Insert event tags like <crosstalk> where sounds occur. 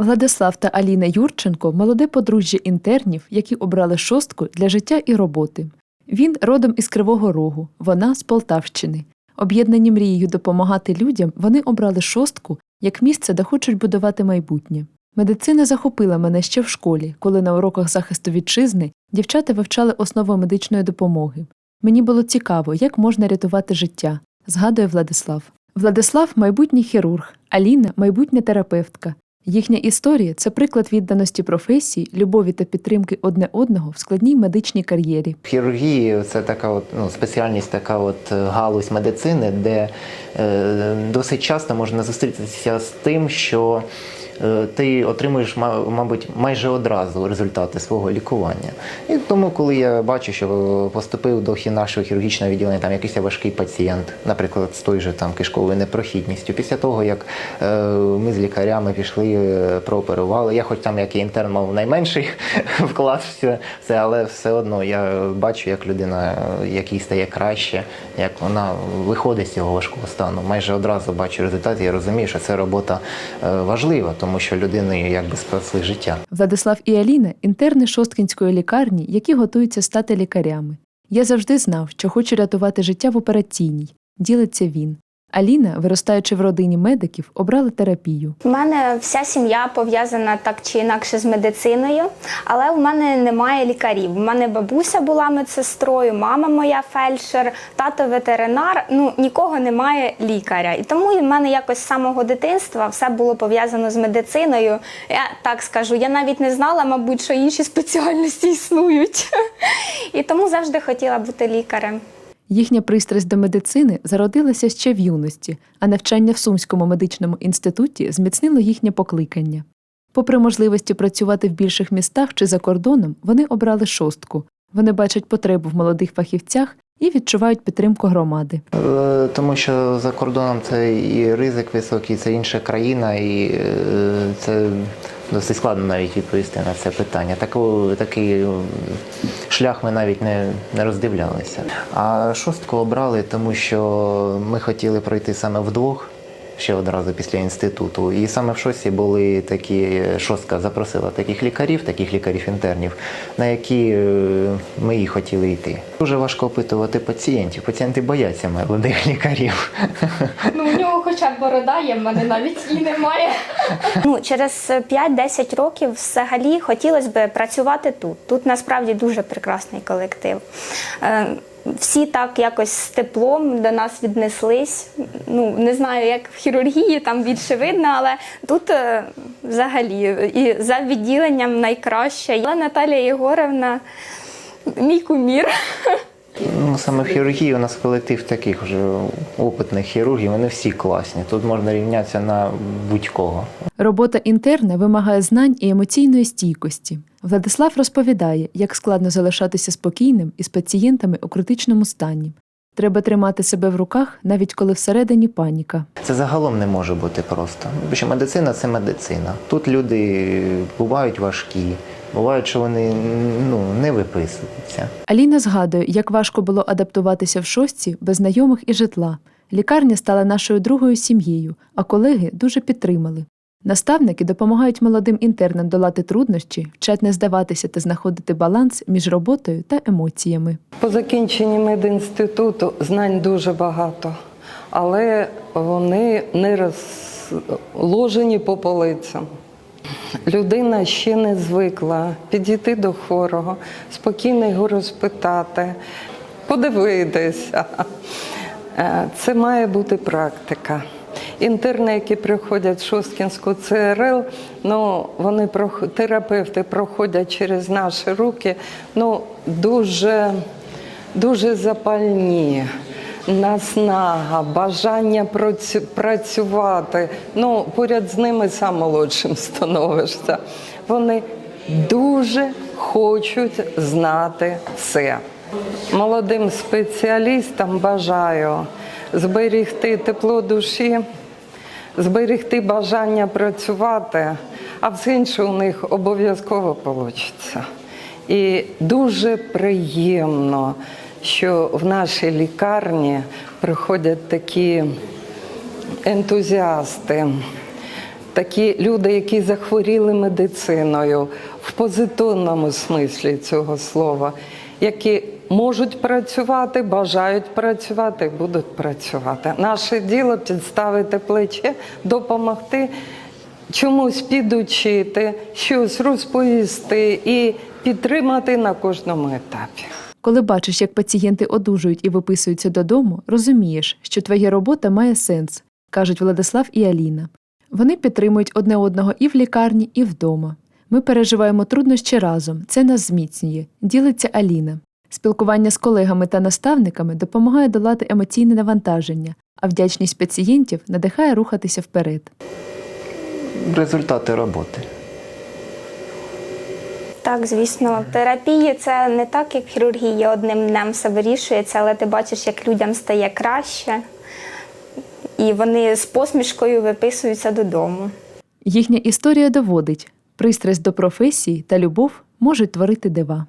Владислав та Аліна Юрченко молоде подружжя інтернів, які обрали шостку для життя і роботи. Він родом із Кривого Рогу, вона з Полтавщини. Об'єднані мрією допомагати людям, вони обрали шостку як місце, де хочуть будувати майбутнє. Медицина захопила мене ще в школі, коли на уроках захисту вітчизни дівчата вивчали основи медичної допомоги. Мені було цікаво, як можна рятувати життя, згадує Владислав. Владислав майбутній хірург, Аліна майбутня терапевтка. Їхня історія це приклад відданості професії, любові та підтримки одне одного в складній медичній кар'єрі. Хірургія це така от, ну, спеціальність, така от е, галузь медицини, де е, досить часто можна зустрітися з тим, що ти отримуєш, мабуть, майже одразу результати свого лікування. І тому, коли я бачу, що поступив до нашого хірургічного відділення там якийсь важкий пацієнт, наприклад, з той же там кишковою непрохідністю, після того як е, ми з лікарями пішли, е, прооперували, я хоч там як і інтерн мав найменший <laughs> вклад в це, це, але все одно я бачу, як людина, е, якій стає краще, як вона виходить з цього важкого стану. Майже одразу бачу результат. Я розумію, що це робота е, важлива, тому що людини якби спасли життя. Владислав і Аліна інтерни Шосткінської лікарні, які готуються стати лікарями. Я завжди знав, що хочу рятувати життя в операційній, ділиться він. Аліна, виростаючи в родині медиків, обрала терапію. У мене вся сім'я пов'язана так чи інакше з медициною, але у мене немає лікарів. У мене бабуся була медсестрою, мама моя фельдшер, тато ветеринар. Ну нікого немає лікаря. І тому в мене якось з самого дитинства все було пов'язано з медициною. Я так скажу, я навіть не знала, мабуть, що інші спеціальності існують. <laughs> І тому завжди хотіла бути лікарем. Їхня пристрасть до медицини зародилася ще в юності, а навчання в Сумському медичному інституті зміцнило їхнє покликання. Попри можливості працювати в більших містах чи за кордоном, вони обрали шостку. Вони бачать потребу в молодих фахівцях і відчувають підтримку громади. Е, Тому що за кордоном це і ризик високий, це інша країна, і е, це досить складно навіть відповісти на це питання. Таку, такий шлях ми навіть не, не роздивлялися. А шостку обрали, тому що ми хотіли пройти саме вдвох. Ще одразу після інституту, і саме в шості були такі шостка запросила таких лікарів, таких лікарів-інтернів, на які е, ми і хотіли йти. Дуже важко опитувати пацієнтів. Пацієнти бояться молодих <laughs> лікарів. Ну, у нього хоча б борода є, в мене навіть її немає. Ну, через 5-10 років взагалі хотілося б працювати тут. Тут насправді дуже прекрасний колектив. Всі так якось з теплом до нас віднеслись. Ну, не знаю, як в хірургії там більше видно, але тут е, взагалі і за відділенням найкраще. Але Наталія Єгорівна мій кумір. Ну, саме в хірургії у нас колектив таких вже опитних хірургів, вони всі класні. Тут можна рівнятися на будь-кого. Робота інтерна вимагає знань і емоційної стійкості. Владислав розповідає, як складно залишатися спокійним із пацієнтами у критичному стані. Треба тримати себе в руках, навіть коли всередині паніка. Це загалом не може бути просто. Бо що медицина це медицина. Тут люди бувають важкі, бувають, що вони ну, не виписуються. Аліна згадує, як важко було адаптуватися в шостці без знайомих і житла. Лікарня стала нашою другою сім'єю, а колеги дуже підтримали. Наставники допомагають молодим інтернам долати труднощі, вчать не здаватися та знаходити баланс між роботою та емоціями. По закінченні медінституту знань дуже багато, але вони не розложені по полицям. Людина ще не звикла підійти до хворого, спокійно його розпитати, подивитися. Е, Це має бути практика. Інтерни, які приходять в Шосткінську ЦРЛ, ну вони терапевти проходять через наші руки, ну дуже, дуже запальні. Наснага, бажання працювати. Ну, поряд з ними сам молодшим становишся. Вони дуже хочуть знати все. Молодим спеціалістам бажаю зберігти тепло душі, зберегти бажання працювати, а все інше у них обов'язково вийде. І дуже приємно, що в нашій лікарні приходять такі ентузіасти, такі люди, які захворіли медициною в позитивному смислі цього слова, які можуть працювати, бажають працювати, будуть працювати. Наше діло підставити плече, допомогти чомусь підучити, щось розповісти і підтримати на кожному етапі. Коли бачиш, як пацієнти одужують і виписуються додому, розумієш, що твоя робота має сенс, кажуть Владислав і Аліна. Вони підтримують одне одного і в лікарні, і вдома. Ми переживаємо труднощі разом, це нас зміцнює, ділиться Аліна. Спілкування з колегами та наставниками допомагає долати емоційне навантаження, а вдячність пацієнтів надихає рухатися вперед. Результати роботи. Так, звісно, в терапії це не так, як в хірургії одним днем все вирішується, але ти бачиш, як людям стає краще, і вони з посмішкою виписуються додому. Їхня історія доводить, пристрасть до професії та любов можуть творити дива.